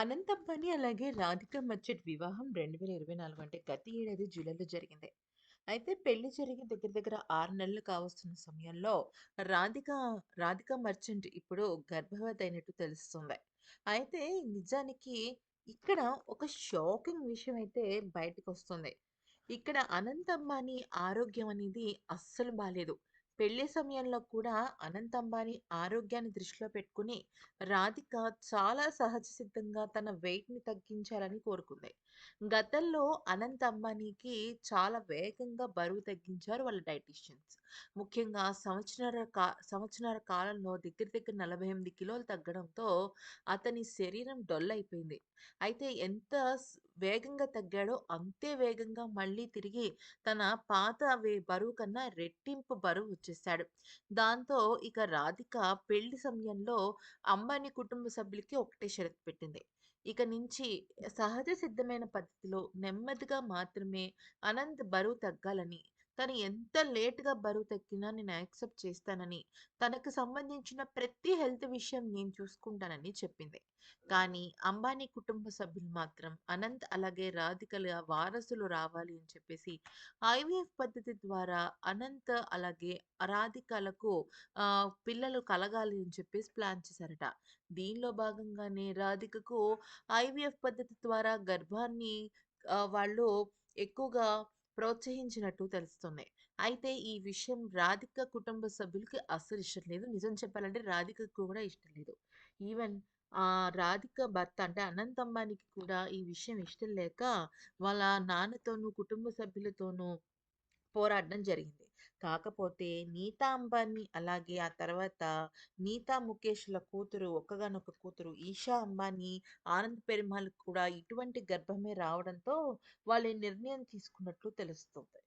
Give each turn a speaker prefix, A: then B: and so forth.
A: అనంత్ అలాగే రాధిక మర్చెంట్ వివాహం 2024 అంటే గత ఏడాది జూలైలో జరిగింది. అయితే పెళ్ళి జరిగి దగ్గర దగ్గర ఆరు నెలలు కావస్తున్న సమయంలో రాధిక రాధిక మర్చెంట్ ఇప్పుడు గర్భవతి అయినట్టు తెలుస్తుంది. అయితే నిజానికి ఇక్కడ ఒక షాకింగ్ విషయం అయితే బయటకొస్తుంది. ఇక్కడ అనంతమ్మని ఆరోగ్యం అనేది అస్సలు బాలేదు. పెళ్ళి సమయంలో కూడా అనంత్ అంబానీ ఆరోగ్యాన్ని దృష్టిలో పెట్టుకుని రాధిక చాలా సహజ సిద్ధంగా తన వెయిట్‌ని తగ్గించాలని కోరుకుంది. గతంలో అనంత్ అంబానీకి చాలా వేగంగా బరువు తగ్గించారు వాళ్ళ డైటీషియన్స్. ముఖ్యంగా సంవత్సరాల కా కాలంలో దగ్గర దగ్గర 48 కిలోలు తగ్గడంతో అతని శరీరం డొల్ అయిపోయింది అయితే ఎంత వేగంగా తగ్గాడో అంతే వేగంగా మళ్ళీ తిరిగి తన పాత వే బరువు కన్నా రెట్టింపు బరువు చేశాడు దాంతో ఇక రాధిక పెళ్ళి సమయంలో అంబానీ కుటుంబ సభ్యులకి ఒకటే షరతు పెట్టింది. ఇక నుంచి సహజ సిద్ధమైన పద్ధతిలో నెమ్మదిగా మాత్రమే అనంత్ బరువు తగ్గాలని, తను ఎంత లేట్‌గా బరువు తగ్గినా నేను యాక్సెప్ట్ చేస్తానని, తనకు సంబంధించిన ప్రతి హెల్త్ విషయం నేను చూసుకుంటానని చెప్పింది. కానీ అంబానీ కుటుంబ సభ్యులు మాత్రం అనంత్ అలాగే రాధికల వారసులు రావాలి అని చెప్పేసి ఐవీఎఫ్ పద్ధతి ద్వారా అనంత్ అలాగే రాధికలకు పిల్లలు కలగాలి అని చెప్పేసి ప్లాన్ చేశారట. దీనిలో భాగంగానే రాధికకు ఐవీఎఫ్ పద్ధతి ద్వారా గర్భాన్ని వాళ్ళు ఎక్కువగా ప్రోత్సహించినట్టు తెలుస్తుంది. అయితే ఈ విషయం రాధిక కుటుంబ సభ్యులకి అస్సలు ఇష్టం లేదు. నిజం చెప్పాలంటే రాధికకు కూడా ఇష్టం లేదు. ఈవెన్ ఆ రాధిక భర్త అంటే అనంత అంబానీకి కూడా ఈ విషయం ఇష్టం లేక వాళ్ళ నాన్నతోనూ, కుటుంబ సభ్యులతోనూ పోరాడడం జరిగింది. కాకపోతే నీతా అంబానీ అలాగే ఆ తర్వాత నీతా ముఖేష్‌ల కూతురు ఒక్కగానొక్క కూతురు ఈషా అంబానీ, ఆనంద్ పెరుమాల్ కూడా ఇటువంటి గర్భమే రావడంతో వాళ్ళు నిర్ణయం తీసుకున్నట్లు తెలుస్తుంది.